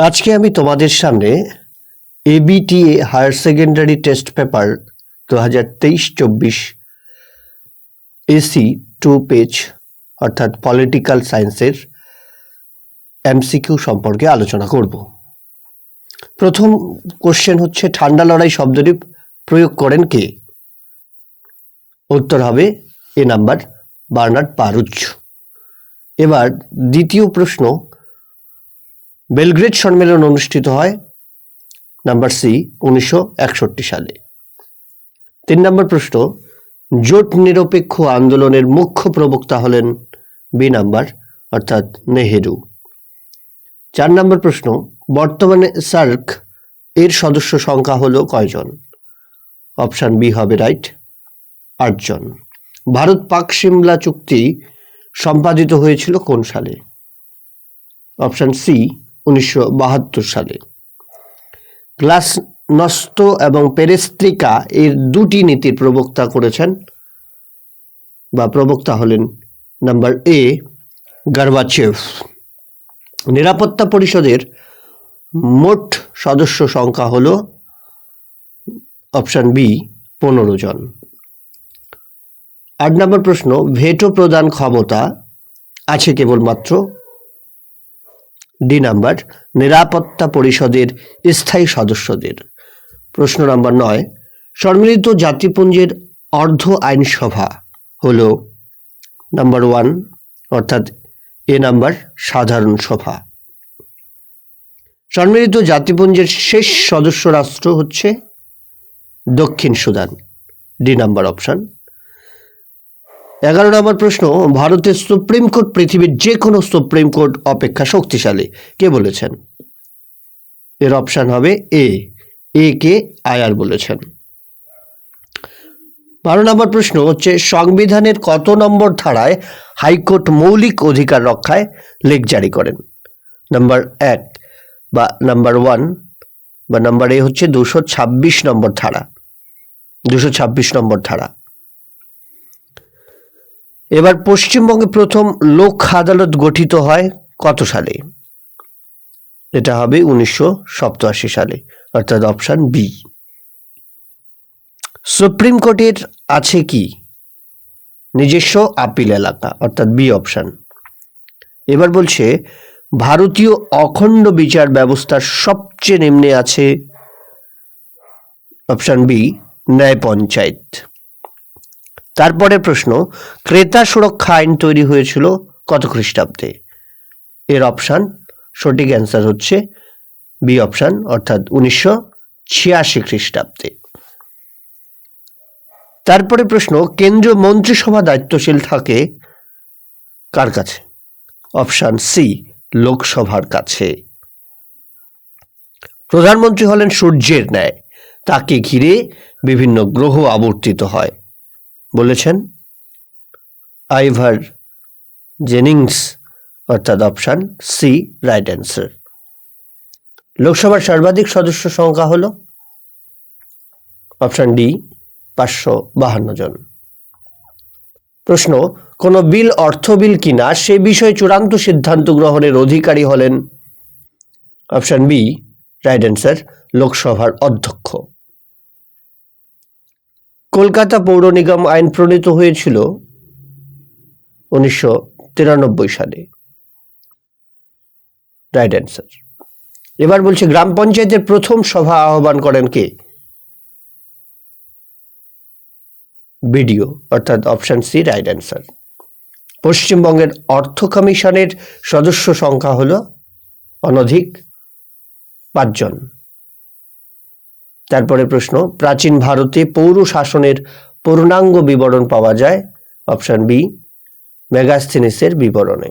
আজকে আমি তোমাদের সামনে ABTA higher secondary test paper দু হাজার তেইশ চব্বিশ এসি টু পেজ অর্থাৎ পলিটিক্যাল সায়েন্সের এমসিকিউ সম্পর্কে আলোচনা করব। প্রথম কোশ্চেন হচ্ছে, ঠান্ডা লড়াই শব্দটি প্রয়োগ করেন কে? উত্তর হবে এ নাম্বার বার্নার্ড পারুচ এবার দ্বিতীয় প্রশ্ন বেলগ্রেড সম্মেলন অনুষ্ঠিত হয় নাম্বার সি, উনিশশো একষট্টি সালে। তিন নম্বর প্রশ্ন, জোট নিরপেক্ষ আন্দোলনের মুখ্য প্রবক্তা হলেন বি নাম্বার, অর্থাৎ নেহেরু। চার নম্বর প্রশ্ন, বর্তমানে সার্ক এর সদস্য সংখ্যা হলো কয়জন? অপশান বি হবে রাইট, আটজন। ভারত পাক সিমলা চুক্তি সম্পাদিত হয়েছিল কোন সালে? অপশান সি উনিশশো বাহাত্তর সালে। গ্লাস নস্ত এবং পেরেস্ত্রিকা এর দুটি নীতির প্রবক্তা করেছেন বা প্রবক্তা হলেন নাম্বার এ গার্বাচেভ। নিরাপত্তা পরিষদের মোট সদস্য সংখ্যা হল অপশান বি, পনেরো জন। আট নম্বর প্রশ্ন, ভেটো প্রদান ক্ষমতা আছে কেবলমাত্র ডি নাম্বার, নিরাপত্তা পরিষদের স্থায়ী সদস্যদের। প্রশ্ন নাম্বার নয়, সম্মিলিত জাতিপুঞ্জের অর্ধ আইনসভা হল নাম্বার ওয়ান, অর্থাৎ এ নাম্বার সাধারণ সভা। সম্মিলিত জাতিপুঞ্জের শেষ সদস্য রাষ্ট্র হচ্ছে দক্ষিণ সুদান। ডি নাম্বার অপশন এগারো নম্বর প্রশ্ন, ভারতের সুপ্রিম কোর্ট পৃথিবীর যে কোনো সুপ্রিম কোর্ট অপেক্ষা শক্তিশালী। কে বলেছেন? এর অপশন হবে এ। এ কে আয়ার বলেছেন। বারো নম্বর প্রশ্ন হচ্ছে, সংবিধানের কত নম্বর ধারায় হাইকোর্ট মৌলিক অধিকার রক্ষায় লেখ জারি করেন? নাম্বার এক বা নাম্বার ওয়ান বা নাম্বার এ হচ্ছে দুশো ছাব্বিশ নম্বর ধারা। দুশো ছাব্বিশ নম্বর ধারা। এবার পশ্চিমবঙ্গে প্রথম লোক আদালত গঠিত হয় কত সালে? এটা হবে উনিশশো সালে, অর্থাৎ অপশান বি। সুপ্রিম কোর্টের আছে কি? নিজস্ব আপিল এলাকা, অর্থাৎ বি অপশান। এবার বলছে, ভারতীয় অখণ্ড বিচার ব্যবস্থার সবচেয়ে নিম্নে আছে অপশান বি, ন্যায় পঞ্চায়েত। তারপরে প্রশ্ন, ক্রেতা সুরক্ষা আইন তৈরি হয়েছিল কত খ্রিস্টাব্দে? এর অপশান, সঠিক অ্যান্সার হচ্ছে বি অপশান, অর্থাৎ উনিশশো ছিয়াশি খ্রিস্টাব্দে। তারপরে প্রশ্ন, কেন্দ্রীয় মন্ত্রিসভা দায়িত্বশীল থাকে কার কাছে? অপশান সি, লোকসভার কাছে। প্রধানমন্ত্রী হলেন সূর্যের ন্যায়, তাকে ঘিরে বিভিন্ন গ্রহ আবর্তিত হয়। বলেছেন, আইভার জেনিংস অর্থাৎ অপশান সি রাইট অ্যান্সার। লোকসভার সর্বাধিক সদস্য সংখ্যা হল অপশান ডি, পাঁচশো বাহান্ন জন। প্রশ্ন, কোন বিল অর্থ বিল কিনা সে বিষয়ে চূড়ান্ত সিদ্ধান্ত গ্রহণের অধিকারী হলেন অপশান বি, রাইট অ্যান্সার, লোকসভার অধ্যক্ষ। কলকাতা পৌর নিগম আইন প্রণীত হয়েছিল উনিশশো তিরানব্বই সালে। রাইট অ্যান্সার এবার বলছে, গ্রাম পঞ্চায়েতের প্রথম সভা আহ্বান করেন কে? বিডিও, অর্থাৎ অপশন সি রাইট অ্যান্সার পশ্চিমবঙ্গের অর্থ কমিশনের সদস্য সংখ্যা হল অনধিক পাঁচজন। তারপরে প্রশ্ন প্রাচীন ভারতে পৌর শাসনের পূর্ণাঙ্গ বিবরণ পাওয়া যায়? অপশন বি মেগাস্থিনিসের বিবরণে।